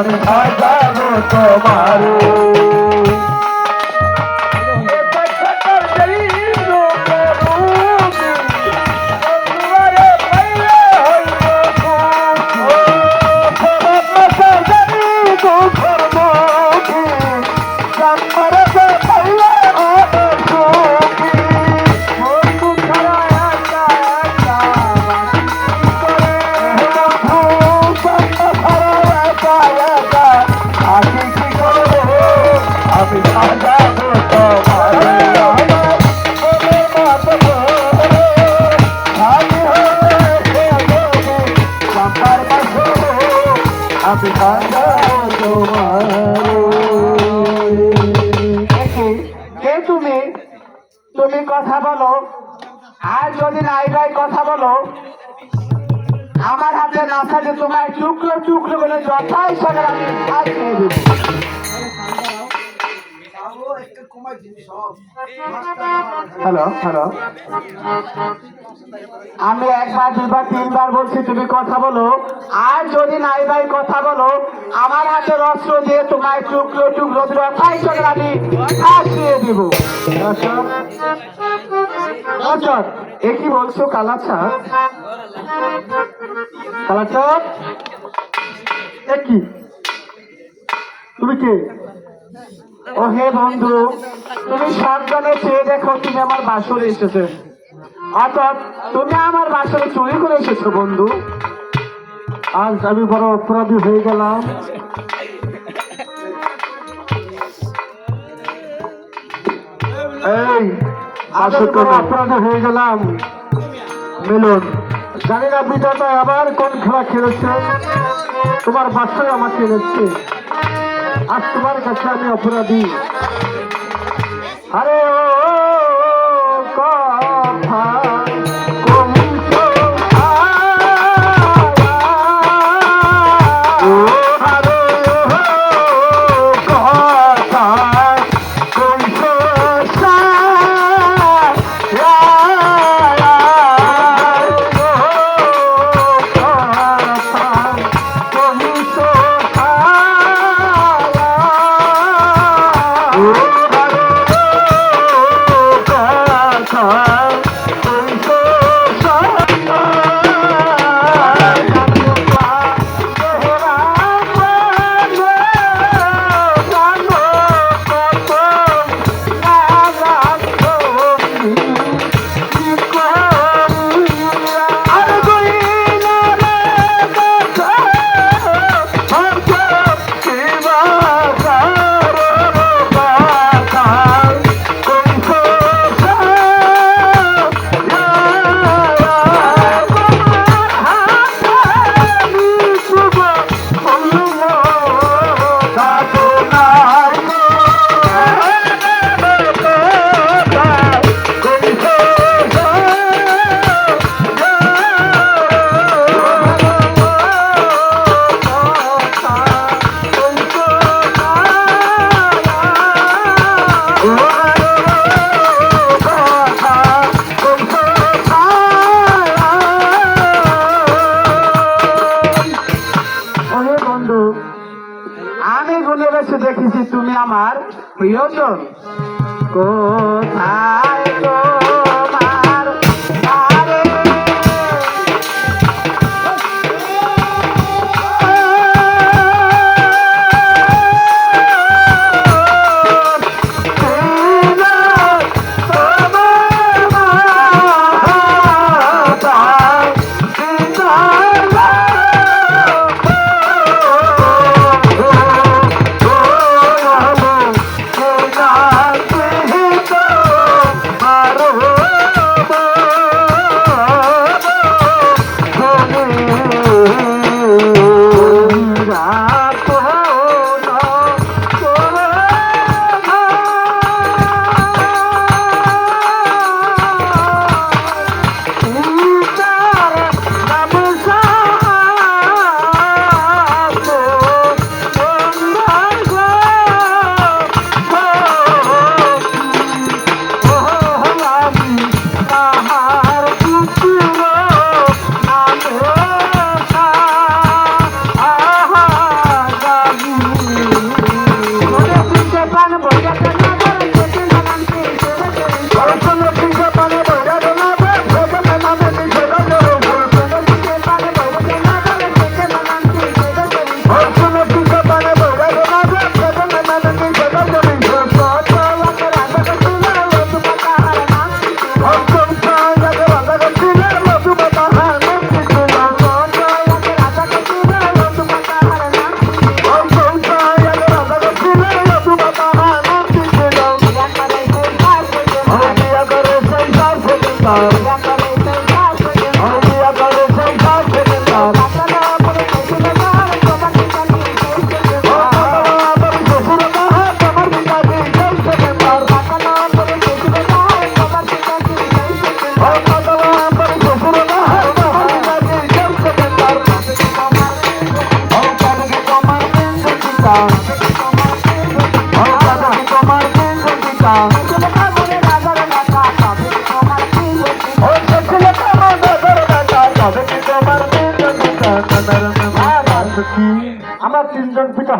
আমি আমার হাতে না থাকে তোমার টুকরো টুকরো বলে যথাই সাগর আমি হ্যালো হ্যালো আমি একবার দুবার তিনবার বলছি, তুমি কথা বলো। আর যদি নাই ভাই, কথা বলো। আমার হাতে অস্ত্র দিয়ে তোমায় টুকরো টুকরো যথাই সাগর আমি দিব দর্শক দর্শক এ কি বলছো কালাচা কালাচক এ কি? তুমি কে? ও হে বন্ধু, তুমি সাবধানে চেয়ে দেখো তুমি আমার বাসরে এসেছে। অর্থাৎ, তুমি আমার বাসরে চুরি করে এসেছ, বন্ধু। আজ আমি বড় অপরাধী হয়ে গেলাম। এই অপরাধী হয়ে গেলাম। মিলন জানি না বিধাতা আবার কোন খেলা খেলেছে? তোমার বাসায় আমাকে এনেছে। আজ তোমার কাছে আমি অপরাধী। আরে আমি দেখেছি তুমি আমার প্রিয়জন। কোথায়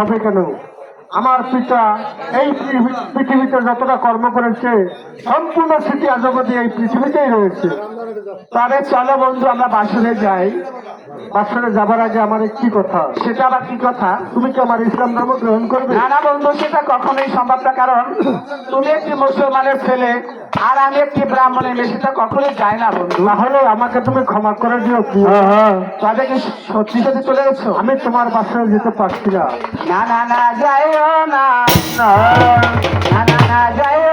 হবে কেন? আমার পিতা এই পৃথিবীতে যতটা কর্ম করেছে, সম্পূর্ণ স্মৃতি আজগতি এই পৃথিবীতেই রয়েছে। তবে চলো বন্ধু আমরা বাসরে যাই। বাসরে যাবার আগে আমার কি কথা। সেটা আবার কি কথা? তুমি কি আমার ইসলাম ধর্ম গ্রহণ করবে? না না বন্ধু সেটা কখনোই সম্ভব না। কারণ তুমি একটি মুসলমানের ছেলে আর আমি একটি ব্রাহ্মণের মেয়ে সেটা কখনোই যায় না বন্ধু। না হলে আমাকে তুমি ক্ষমা করে দিও কি তবে কি সত্যি সত্যি চলে গেছো? আমি তোমার বাসায় যেতে পারছি না। না না না যাইও না। না না না যাইও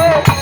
रे